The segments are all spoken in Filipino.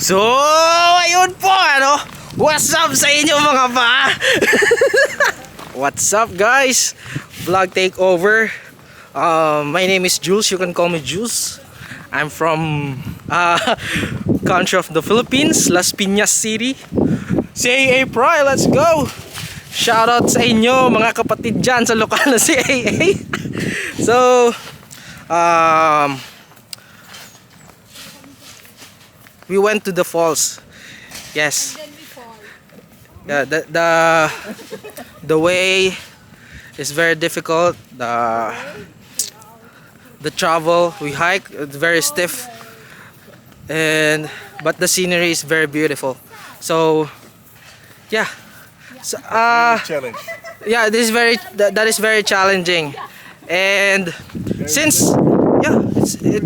So, ayun po, ano? What's up sa inyo mga pa? What's up guys? Vlog takeover. Uh, my name is Jules. You can call me Jules. I'm from uh, country of the Philippines, Las Piñas City. CAA Pride, let's go! Shoutout sa inyo mga kapatid dyan sa lokal na CAA. so, um, we went to the falls. Yes. Yeah, the the the way is very difficult. The the travel we hike it's very stiff, and but the scenery is very beautiful. So yeah, so, uh, challenge. yeah, this is very that, that is very challenging, and since yeah, it's it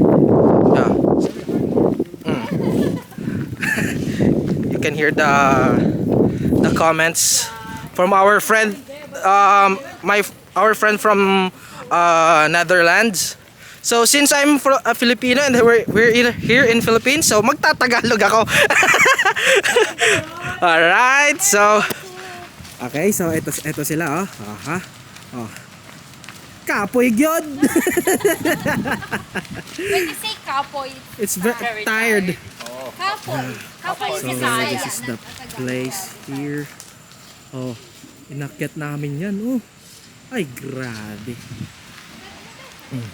can hear the the comments from our friend um my our friend from uh Netherlands. So since I'm fro- a Filipino and we're, we're in, here in Philippines so magtatagalog ako. Alright so okay so ito, ito sila oh. Aha. Oh. Kapoy yun When you say kapoy, it's ve- Very tired. kapoy. So is this is the place here. Oh, inakyat namin yan. Oh. Ay, grabe. Hmm.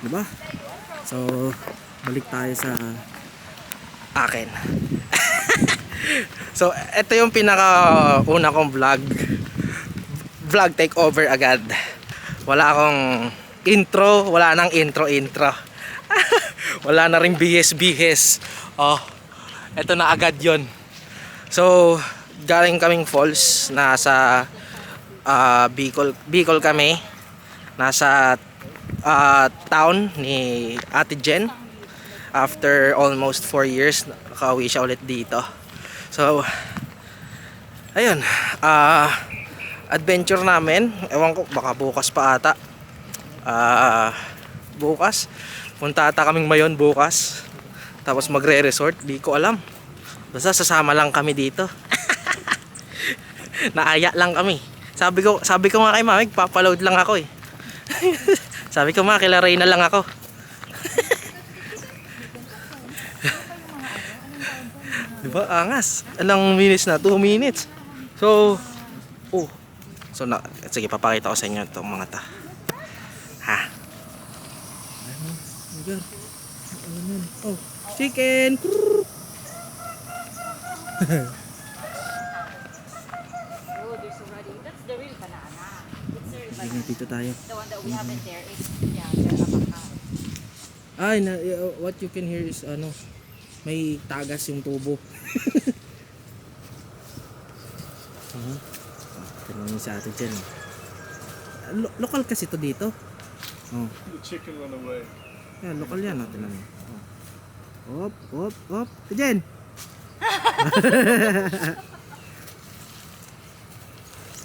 Diba? So, balik tayo sa akin. so, ito yung pinaka una kong vlog. Vlog takeover agad. Wala akong intro, wala nang intro-intro. Wala na rin bihis-bihis. Oh, eto na agad yon. So, galing kaming falls, nasa ah, Bicol, Bicol kami. Nasa ah, town ni Ate Jen. After almost 4 years, nakauwi siya ulit dito. So, ayun, ah, adventure namin. Ewan ko, baka bukas pa ata. Ah, bukas. Punta ata kaming mayon bukas. Tapos magre-resort, di ko alam. Basta sasama lang kami dito. Naaya lang kami. Sabi ko, sabi ko nga kay Mami, papaload lang ako eh. sabi ko nga, kila Reyna lang ako. Di ba? Angas. Ilang minutes na? 2 minutes. So, oh. So, na, sige, papakita ko sa inyo itong mga ta. Ha? Ano? Ano yan? Oh, chicken! Oh, there's already. That's the real banana. It's the real Sige, banana. dito tayo. The one that we have in there is, yeah, the avocado. Ay, na, what you can hear is ano, may tagas yung tubo. uh Tinanong sa atin dyan. Lo- lokal kasi to dito. Oh. The chicken run away. Yan, lokal yan natin. Oh. Op, op, op. Dyan.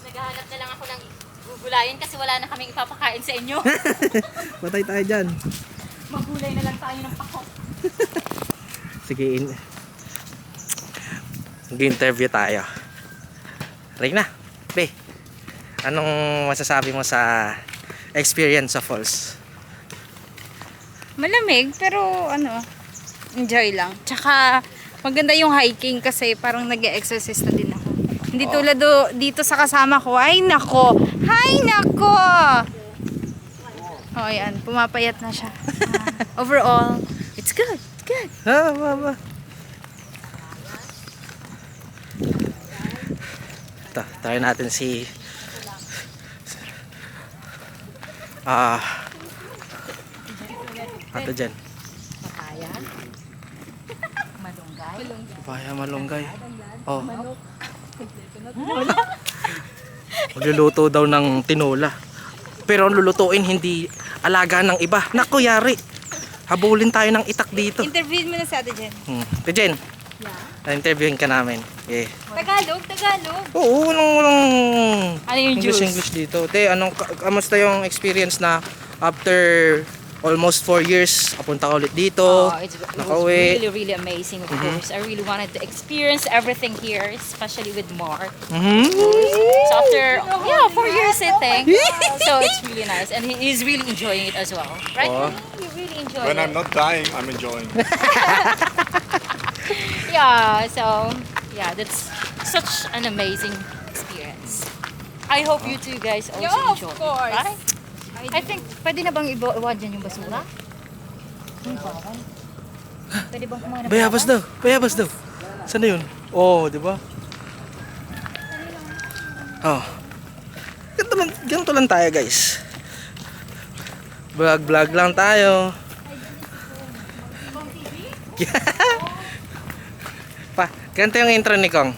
Naghahanap na lang ako ng gugulayin kasi wala na kaming ipapakain sa inyo. Patay tayo dyan. Magulay na lang tayo ng pako. Sige, in... Mag-interview tayo. Reyna, be, anong masasabi mo sa experience sa falls? Malamig, pero ano, enjoy lang. Tsaka, maganda yung hiking kasi parang nag exercise na din ako. Hindi tulad do, dito sa kasama ko, ay nako, ay nako! Oh, yan, pumapayat na siya. Ah, overall, it's good, it's good. Ah, ba. Ito, try natin si... Ah... Ate dyan. Papaya. Malunggay. Papaya malunggay. Oh. Magluluto daw ng tinola. Pero ang lulutuin hindi alaga ng iba. Naku, yari. Habulin tayo ng itak dito. Interview mo na sa atin dyan. Hmm. Ate Jen, Yeah. na-interviewin ka namin. Eh. Tagalog, Tagalog. Oo, anong, anong Ano yung English juice? English dito. Te, anong ka- kamusta yung experience na after almost 4 years, kapunta ka ulit dito. Oh, it's, it was really, really amazing, of Mhm. course. I really wanted to experience everything here, especially with Mark. Mhm. So after, yeah, four years, I think. so it's really nice. And he is really enjoying it as well. Right? Oh. He really enjoyed When it. I'm not dying, I'm enjoying. it. Yeah, so, yeah, that's such an amazing experience. I hope you two guys also Yeah, of enjoy it, course. right? I think, pwede na bang iwan dyan yung basura? Yung bawal. Pwede bang kumuha ng Bayabas daw, bayabas daw. Saan na yun? Oo, oh, di ba? Oh. Ganito lang, ganito lang tayo guys. Vlog vlog lang tayo. pa, ganito yung intro ni Kong.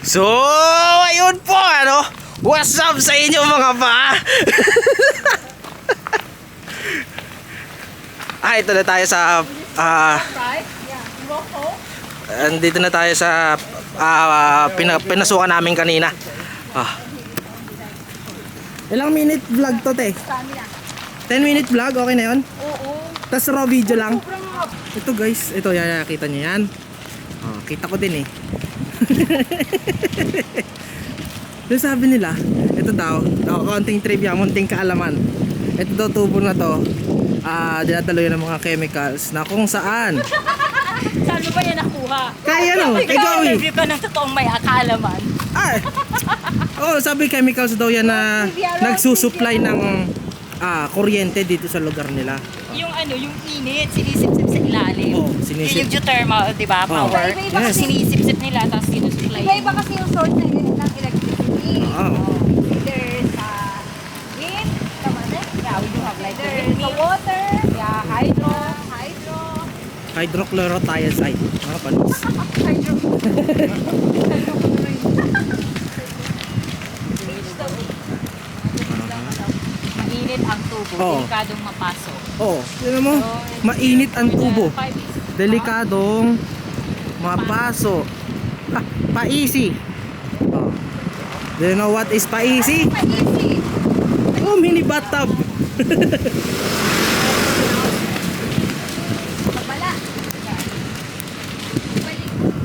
So, ayun po, ano? What's up sa inyo mga pa? ah, ito na tayo sa ah Andito na tayo sa ah, pina, pinasukan namin kanina. Ah. Ilang minute vlog to, te? 10 minute vlog, okay na yun? Oo. Tapos raw video lang. Ito guys, ito yan, kita nyo yan. Oh, kita ko din eh. Pero sabi nila, ito daw, oh, konting trivia, munting kaalaman. Ito daw tubo na to, ah, dinadalo yun ng mga chemicals na kung saan. Saan mo ba yan nakuha? Kaya no, ikaw eh. Review ka ng totoong may akalaman. Ah, oh, sabi chemicals daw yan na nagsusupply ng ah, kuryente dito sa lugar nila. Yung ano, yung init, sinisip-sip sa ilalim. Oo, sinisip. Yun yung geothermal, di ba, power. Iba-iba Yes. Sinisip-sip nila, tapos sinusupply. Iba-iba kasi yung source ng Oo. Either sa wind, tama na? Yeah, we do have like the sa windmill. water, Yeah, hydro. hydro, Hydrochlorothiazide, mga panis. hydro. Mainit ang tubo, Oo. delikadong mapasok. Oh, yun mo, mainit ang tubo. Delikadong mapaso. Ah, paisi. Oh. Do you know what is paisi? Easy. Oh, mini bathtub.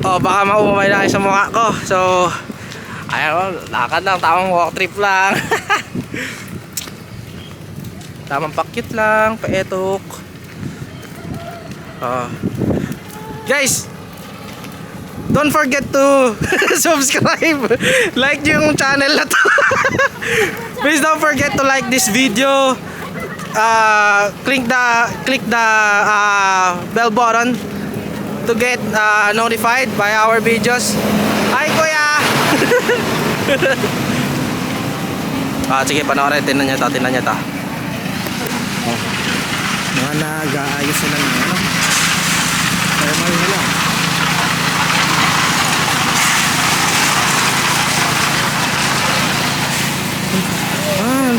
Oh, baka maumamay na kayo sa mukha ko. So, ayun, lakad lang, tamang walk trip lang. tamang pakyut lang, paetok. Oh. Guys, don't forget to subscribe. like yung channel na to. Please don't forget to like this video. Uh, click the click the uh, bell button to get uh, notified by our videos. Hi kuya! ah, sige, panoorin. Tinan nyo to, tinan nyo to. Mga nag-aayos sila ng ano. Thermal nila.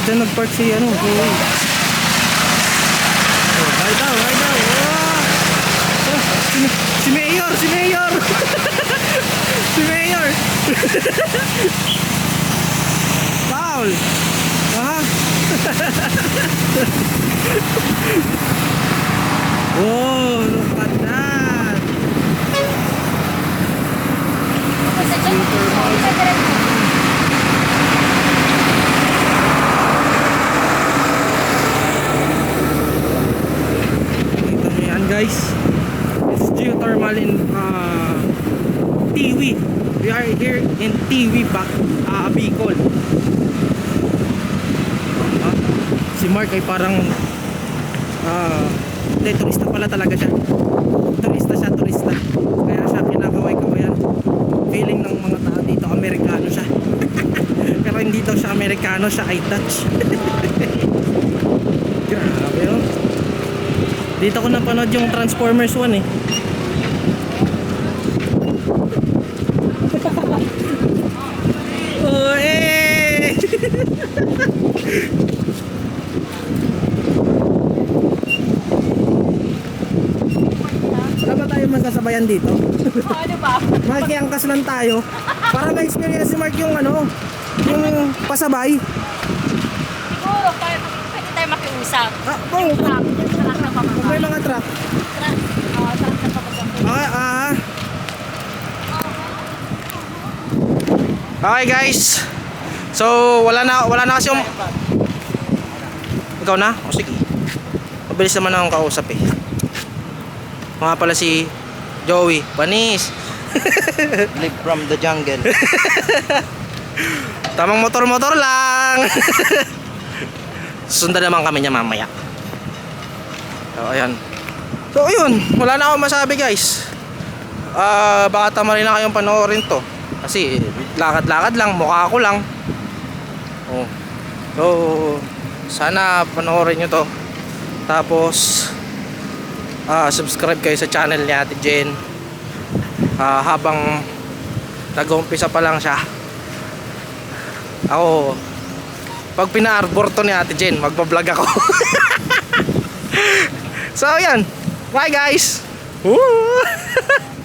Dyan nag-park si ano, Joey. Oh, ride daw, ride daw. Oh! Si, si Mayor, si Mayor. si Mayor. Paul. Ah. oh, look at that. Ito nyo yan guys. It's geothermal in uh, Tiwi. We are here in Tiwi, back, uh, Bicol. Ah, si Mark ay parang ah, hindi, turista pala talaga siya. Turista siya, turista. Kaya siya kinakaway-kawayan. Feeling ng mga tao dito, Amerikano siya. Pero hindi daw siya Amerikano, siya ay Dutch. Grabe oh. Dito ko napanood yung Transformers 1 eh. oh, eh! Wala ba tayo magkasabayan dito? ano ba? Makikiangkas lang tayo para ma-experience si Mark yung ano, yung pasabay. Siguro, pwede tayo makiusap. Ah, oh, may mga truck. Truck. Oo, truck na pababa. Okay, ah. Okay guys. So, wala na wala na kasi yung Ikaw na? O sige. Mabilis naman akong kausap eh. Mga pala si Joey. Panis. Live from the jungle. Tamang motor-motor lang. Sundan naman kami niya mamaya. So, ayan. So, ayun. Wala na akong masabi, guys. Ah, baka tama rin na kayong panoorin to. Kasi, lakad-lakad lang. Mukha ko lang. Oh. So, sana panoorin nyo to. Tapos, ah, subscribe kayo sa channel ni Ate Jen. Ah, habang nag-umpisa pa lang siya. Ako, pag pina-arbor to ni Ate Jen, magbablog ako. So, yan. Bye, guys! Woo!